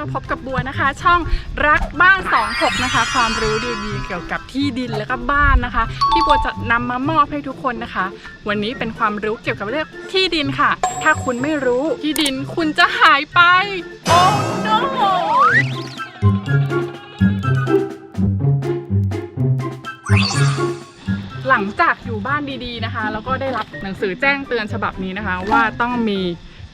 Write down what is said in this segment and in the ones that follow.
มาพบกับบัวนะคะ ช่องรักบ้าน 26 นะคะ ความรู้ดีๆเกี่ยวกับที่ดินและก็บ้านนะคะ ที่บัวจะนำมามอบให้ทุกคนนะคะ วันนี้เป็นความรู้เกี่ยวกับเรื่องที่ดินค่ะ ถ้าคุณไม่รู้ที่ดินคุณจะหายไป โอ้ no หลังจากอยู่บ้านดีๆนะคะ แล้วก็ได้รับหนังสือแจ้งเตือนฉบับนี้นะคะ ว่าต้องมี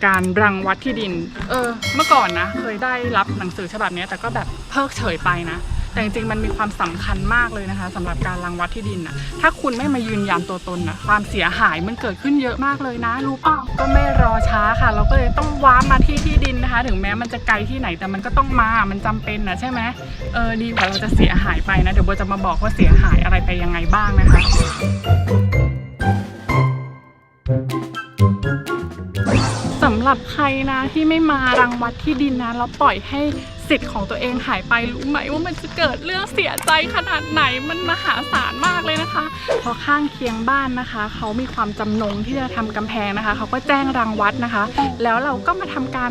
การรังวัดที่ดิน เออ เมื่อก่อนนะ เคยได้รับหนังสือฉบับนี้แต่ก็แบบเพิกเฉยไปนะ แต่จริงๆมันมีความสำคัญมากเลยนะคะสำหรับการรังวัดที่ดินนะถ้าคุณไม่มายืนยันตัวตนนะความเสียหายมันเกิดขึ้นเยอะมากเลยนะ รู้เปล่าก็ไม่รอช้าค่ะ เราก็เลยต้องว้าร์ปมาที่ที่ดินนะคะ ถึงแม้มันจะไกลที่ไหนแต่มันก็ต้องมา มันจำเป็นนะใช่ไหมเออดีกว่าเราจะเสียหายไปนะ เดี๋ยวโบจะมาบอกว่าเสียหายอะไรไปยังไงบ้างนะคะ สำหรับใครนะที่ไม่มารังวัดที่ดินนะแล้วปล่อยให้สิทธิ์ของตัวเองหายไปรู้ไหมว่ามันจะเกิดเรื่องเสียใจขนาดไหนมันมหาศาลมากเลยนะคะเพอข้างเคียงบ้านนะคะ เขามีความจำนงที่จะทำกำแพงนะคะ เขาก็แจ้งรังวัดนะคะ แล้วเราก็มาทำการ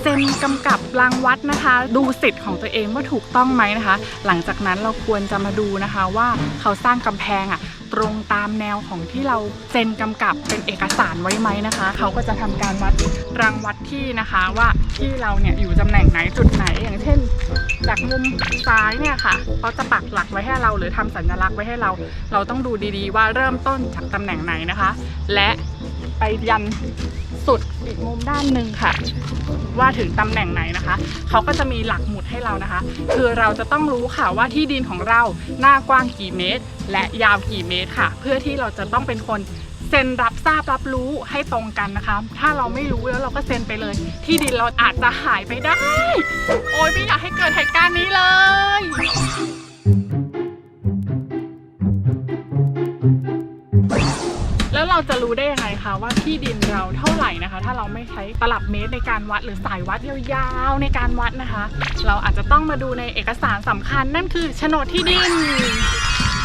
เซ็นกำกับรังวัดนะคะ ดูสิทธิ์ของตัวเองว่าถูกต้องไหมนะคะ หลังจากนั้นเราควรจะมาดูนะคะว่าเขาสร้างกำแพงอะ ตรงตามแนวของที่เราเซ็นกำกับเป็นเอกสารไว้ไหมนะคะ เขาก็จะทำการวัดรังวัดที่นะคะว่าที่เราเนี่ยอยู่ตำแหน่งไหนจุดไหนอย่างเช่น จากมุมซ้ายเนี่ยค่ะเขาจะปักหลักไว้ให้เราหรือทำสัญลักษณ์ไว้ให้เรา เราต้องดูดีๆ ว่าเริ่มต้นจากตำแหน่งไหนนะคะ และไปยัน สุดอีกมุมด้านหนึ่งค่ะ ว่าถึงตำแหน่งไหนนะคะ เขาก็จะมีหลักหมุดให้เรานะคะ คือเราจะต้องรู้ค่ะว่าที่ดินของเราหน้ากว้างกี่เมตร และยาวกี่เมตรค่ะ เพื่อที่เราจะต้องเป็นคนเซ็นรับทราบรับรู้ให้ตรงกันนะคะ ถ้าเราไม่รู้แล้วเราก็เซ็นไปเลย ที่ดินเราอาจจะหายไปได้ โอ้ยไม่อยากให้เกิดเหตุการณ์นี้เลย ได้ยังไงคะว่าที่ดินเราเท่าไหร่นะคะ ถ้าเราไม่ใช้ตลับเมตรในการวัดหรือสายวัดยาวๆในการวัดนะคะ เราอาจจะต้องมาดูในเอกสารสำคัญ นั่นคือโฉนดที่ดิน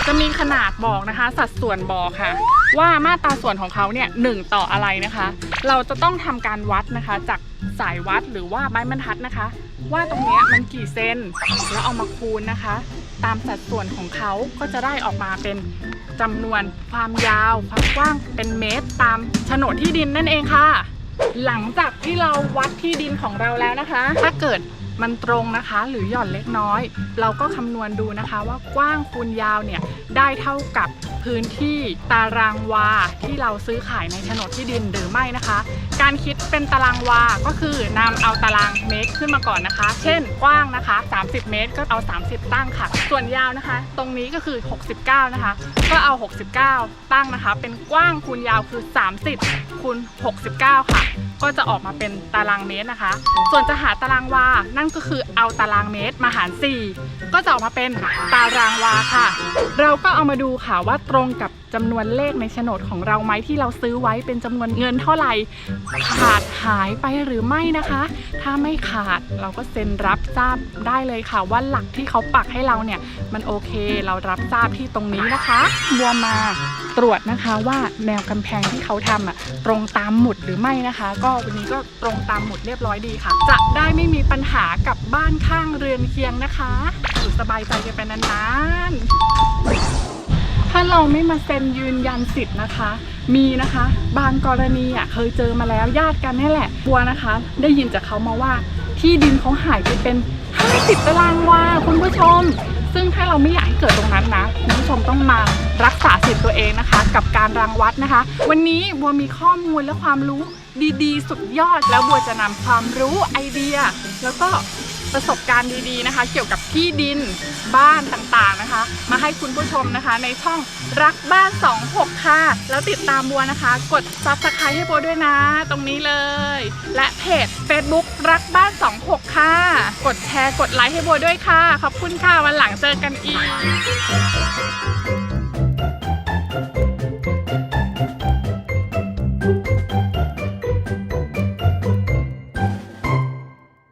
จะมีขนาดบอกนะคะ สัดส่วนบอกค่ะ ว่ามาตราส่วนของเขาเนี่ยหนึ่งต่ออะไรนะคะ เราจะต้องทำการวัดนะคะ จากสายวัดหรือว่าไม้บรรทัดนะคะ ว่าตรงนี้มันกี่เซนแล้วเอามาคูณนะคะ ตามสัดส่วนของเขาก็จะได้ออกมาเป็น จำนวนความยาว ความกว้างเป็นเมตรตามโฉนดที่ดินนั่นเองค่ะ หลังจากที่เราวัดที่ดินของเราแล้วนะคะ ถ้าเกิด มันตรงนะคะ หรือหย่อนเล็กน้อย เราก็คำนวณดูนะคะว่ากว้างคูณยาวเนี่ยได้เท่ากับพื้นที่ตารางวาที่เราซื้อขายในโฉนดที่ดินหรือไม่นะคะ การคิดเป็นตารางวาก็คือนำเอาตารางเมตรขึ้นมาก่อนนะคะ เช่น กว้างนะคะ 30 เมตรก็เอา 30 ตั้งค่ะ ส่วนยาวนะคะ ตรงนี้ก็คือ 69 นะคะ ก็เอา 69 ตั้งนะคะ เป็นกว้างคูณยาวคือ 30คูณ69 ค่ะ ก็จะออกมาเป็นตารางเมตรนะคะ ส่วนจะหาตารางวา นั่นก็คือเอาตารางเมตรมาหาร 4 ก็จะออกมาเป็นตารางวาค่ะ เราก็เอามาดูค่ะว่าตรงกับ จำนวนเลขในโฉนดของเราไหมที่เราซื้อไว้เป็นจำนวนเงินเท่าไหร่ ขาดหายไปหรือไม่นะคะ ถ้าไม่ขาดเราก็เซ็นรับทราบได้เลยค่ะ ว่าหลักที่เขาปักให้เราเนี่ย มันโอเคเรารับทราบที่ตรงนี้นะคะบัวมาตรวจนะคะว่าแนวกำแพงที่เขาทำอะตรงตามหมุดหรือไม่นะคะ ก็วันนี้ก็ตรงตามหมุดเรียบร้อยดีค่ะ จะได้ไม่มีปัญหากับบ้านข้างเรือนเคียงนะคะอยู่สบายใจกันไปนานๆ ถ้าเราไม่มาเซ็นยืนยันสิทธิ์นะคะ มีนะคะ บางกรณีอะเคยเจอมาแล้วญาติกันนี่แหละกลัวนะคะ ได้ยินจากเขามาว่าที่ดินเขาหายไปเป็น50ตารางวาคุณผู้ชม ซึ่งถ้าเราไม่อยากให้เกิดตรงนั้นนะคุณผู้ชมต้องมารักษาสิทธิ์ตัวเองนะคะ กับการรังวัดนะคะ วันนี้บัวมีข้อมูลและความรู้ดีๆ สุดยอด แล้วบัวจะนำความรู้ไอเดีย แล้วก็ ประสบการณ์ดีๆนะคะ เกี่ยวกับที่ดินบ้านต่างๆนะคะ มาให้คุณผู้ชมนะคะ ในช่องรักบ้าน 26 ค่ะ แล้วติดตามบัวนะคะ กด subscribe ให้บัวด้วยนะ ตรงนี้เลย และเพจ Facebook รักบ้าน 26 ค่ะ กดแชร์กดไลค์ให้บัวด้วยค่ะ ขอบคุณค่ะวันหลังเจอกันอีก